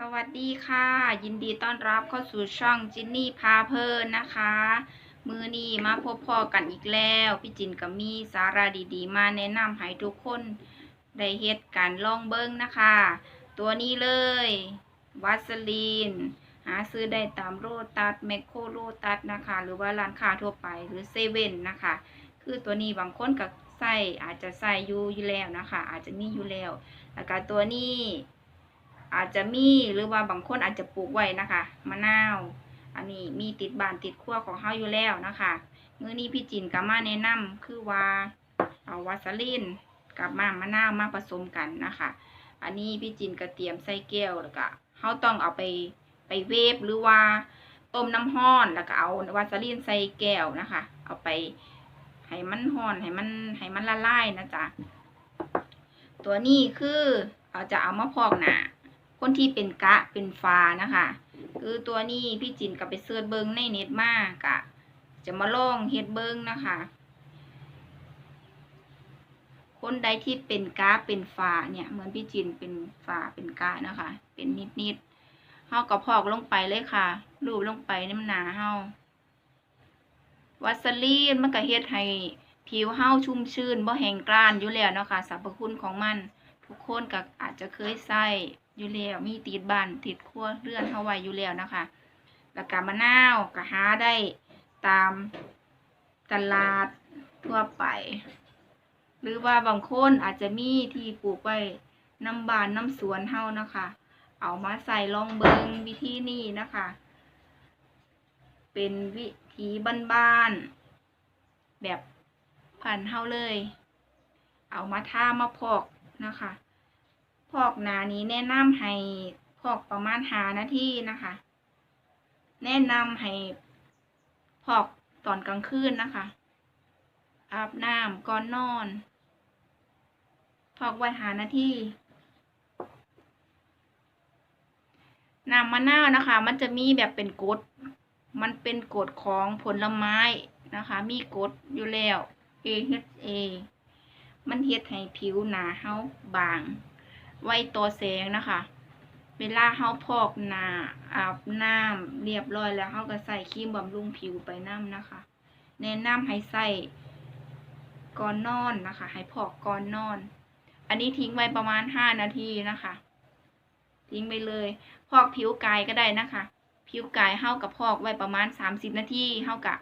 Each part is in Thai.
สวัสดีค่ะ ยินดีต้อนรับเข้าสู่ช่องจินนี่พาเพลินนะคะ มือนี้มาพบพอกันอีกแล้ว พี่จินก็มีสาระดีๆ มาแนะนำให้ทุกคนได้เฮ็ดการลองเบิ้งนะคะ ตัวนี้เลยวัสลีน หาซื้อได้ตามโรตัสแมคโครโรตัสนะคะ หรือว่าร้านค้าทั่วไปหรือเซเว่นนะคะ คือตัวนี้บางคนก็ใส่อาจจะใส่อยู่อยู่แล้วนะคะ อาจจะมีอยู่แล้วแล้วก็ตัวนี้ อาจจะมีหรือว่าบางคนอาจจะปลูกไว้นะคะมะนาว อันนี้มีติดบานติดครัวของเฮาอยู่แล้วนะคะมื้อนี้พี่จินกับมาแนะนำคือว่าเอาวาสลินกับมามะนาวมาผสมกันนะคะ อันนี้พี่จินก็เตรียมใส่แก้วแล้วก็เฮาต้องเอาไปไปเวฟหรือว่าต้มน้ำร้อนแล้วก็เอาวาสลินใส่แก้วนะคะ เอาไปให้มันร้อนให้มันให้มันละลายนะจ๊ะตัวนี้คือเอาจะเอามาพอกหนา คนที่เป็นกะเป็นฟ้านะคะ คือตัวนี้พี่จินกับไปเสิร์ชเบิงในเน็ตมากกะ จะมาลองเฮ็ดเบิงนะคะ คนใดที่เป็นกะเป็นฟ้าเนี่ยเหมือนพี่จินเป็นฟ้าเป็นกะนะคะ เป็นนิดนิดๆเฮาก็พอกลงไปเลยค่ะ รูปลงไปน้ำหนาเฮาวัสลีนมันก็เฮ็ดให้ผิวเฮาชุ่มชื้นบ่แห้งกร้านอยู่แล้วเนาะคะสรรพคุณของมัน ทุกคนก็อาจจะเคยใส่ อยู่แล้วมีติดบ้านติดครัวเรือนเฮาไว้อยู่แล้วนะคะ แล้วก็มะนาวก็หาได้ตามตลาดทั่วไป หรือว่าบางคนอาจจะมีที่ปลูกไว้น้ำบานน้ำสวนเฮานะคะ เอามาใส่ลองเบิงวิธีนี้นะคะ เป็นวิธีบ้านๆแบบผ่านเฮาเลย เอามาท่ามาพอกนะคะ พอกหนานี้แนะนำให้พอกประมาณหานาทีนะคะ แนะนำให้พอกตอนกลางคืนนะคะอาบน้ำก่อนนอน พอกไว้หานาทีน้ำมะนาวนะคะ มันจะมีแบบเป็นกดมันเป็นกดของผลไม้นะคะ มีกดอยู่แล้ว AHA มันเฮ็ดให้ผิวหนาเฮาบาง ไว้ต่อแสงนะคะ เวลาเฮาพอกหน้าอาบน้ำเรียบร้อยแล้วเฮาก็ใส่ครีมบำรุงผิวไปน้ำนะคะ แนะนำให้ใส่ก่อนนอนนะคะ ให้พอกก่อนนอน อันนี้ทิ้งไว้ประมาณห้านาทีนะคะ ทิ้งไปเลย พอกผิวกายก็ได้นะคะ ผิวกายเฮากับพอกไว้ประมาณสามสิบนาทีเฮากับ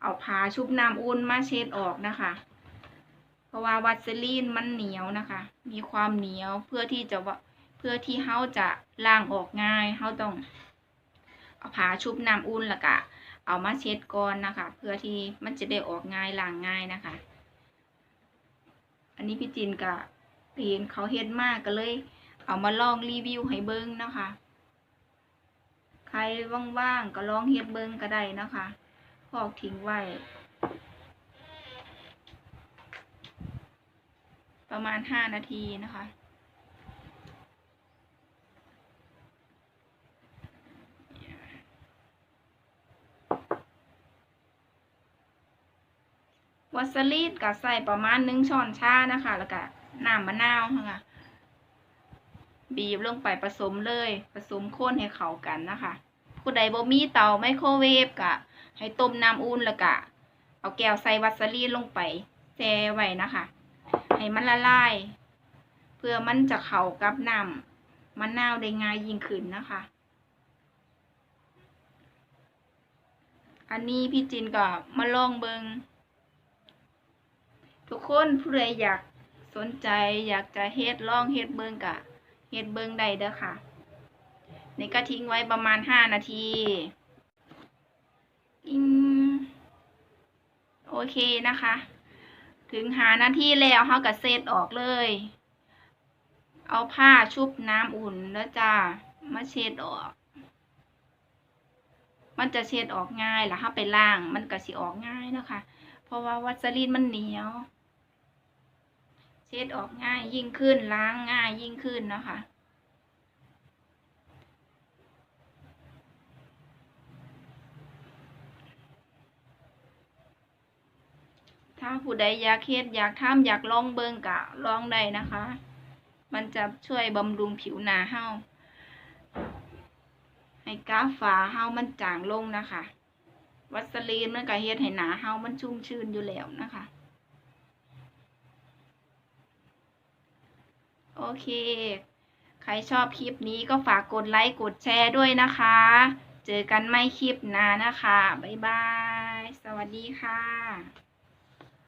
เอาผ้าชุบน้ำอุ่นมาเช็ดออกนะคะ เพราะว่าวัสลีนมันเหนียวนะคะ มีความเหนียวเพื่อที่จะว่าเพื่อที่เฮาจะล้างออกง่ายเฮาต้องเอาผ้าชุบน้ำอุ่นแล้วก็เอามาเช็ดก่อนนะคะ เพื่อที่มันจะได้ออกง่ายล้างง่ายนะคะ อันนี้พี่จินกับเห็นเขาเฮ็ดมากก็เลย เอามาลองรีวิวให้เบิ้งนะคะ ใครว่างๆก็ลองเฮ็ดเบิ้งก็ได้นะคะพอกทิ้งไว้ ประมาณห้านาทีนะคะ วัสลีนก็ใส่ประมาณหนึ่งช้อนชานะคะ แล้วก็น้ำมะนาวค่ะบีบลงไปผสมเลย ผสมข้นให้เข้ากันนะคะผู้ใดบ่มีเตาไมโครเวฟก็ให้ต้มน้ำอุ่นแล้วก็เอาแก้วใส่วัสลีนลงไปแช่ไว้นะคะ ให้มันละลาย เพื่อมันจะเข้ากับน้ำมะนาวได้ง่ายยิ่งขึ้นนะคะ อันนี้พี่จินก็มาลองเบิงทุกคนผู้ใดอยากสนใจอยากจะเฮ็ดลองเฮ็ดเบิงกะเฮ็ดเบิงได้เด้อค่ะ นี่ก็ทิ้งไว้ประมาณห้านาทีอิงโอเคนะคะ ถึงหาหน้าที่แล้วเฮาก็เซตออกเลย เอาผ้าชุบน้ำอุ่นแล้วจ้ามาเช็ดออก มันจะเช็ดออกง่ายแล้วถ้าไปล้าง มันก็สิออกง่ายนะคะ เพราะว่าวัสลีนมันเหนียว เช็ดออกง่ายยิ่งขึ้นล้างง่ายยิ่งขึ้นนะคะ ผู้ใดอยากเฮ็ดอยากทำอยากลองเบิ่งกะลองได้นะคะ มันจะช่วยบำรุงผิวหนาเฮาให้กราฟฝาเฮามันจางลงนะคะ วัสลีนมันก็เฮ็ดให้หนาเฮามันชุ่มชื้นอยู่แล้วนะคะ โอเค ใครชอบคลิปนี้ก็ฝากกดไลค์กดแชร์ด้วยนะคะ เจอกันไม่คลิปหน้านะคะ บ๊ายบาย สวัสดีค่ะ